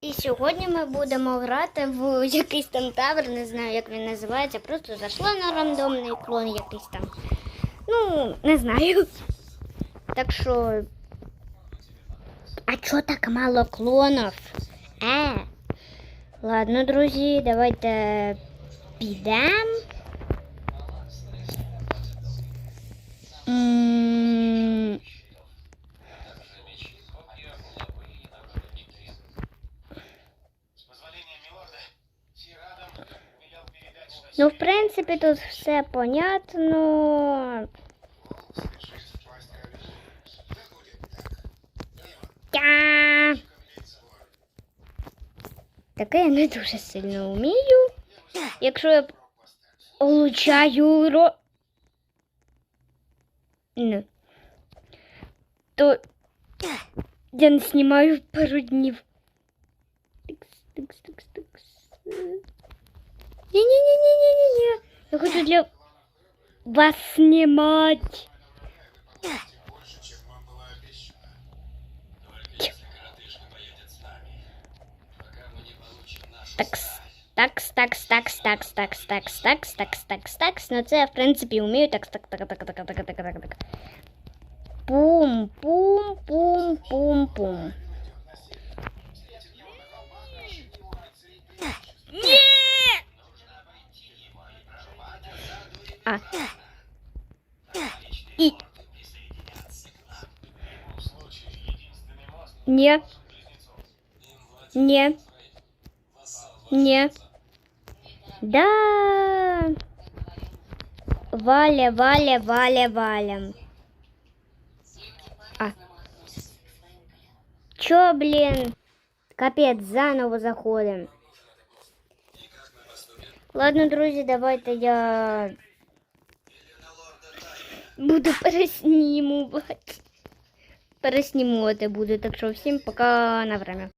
І сьогодні ми будемо грати в якийсь там тавр, не знаю, як він називається. Просто зайшла на рандомний клон якийсь там. Ну, не знаю. Так що. А чого так мало клонів? Е. Ладно, друзі, давайте підемо. Ну, в принципі, тут все понятно. Тя. Таке я не дуже сильно вмію. Якщо я влучаю ро... Ну. То я не знімаю пару днів. Тикс, тикс, тикс, тикс. Не-не-не-не-не-не. Я хочу для вас снимать. Такс, такс, такс, такс, такс, такс, такс, такс, такс, такс, такс. Ну це я, в принципі, вмію. Так, так, так, так, так, так, так, так. Пум, пум, пум, пум, пум. А. І. Ні. Ні. Ні. Да. Валя, Валя, Валя, Валя. А. Чё, блин? Капец, заново заходим. Ладно, друзі, давайте я буду переснімувати. Переснімувати буду, так що всім пока на время.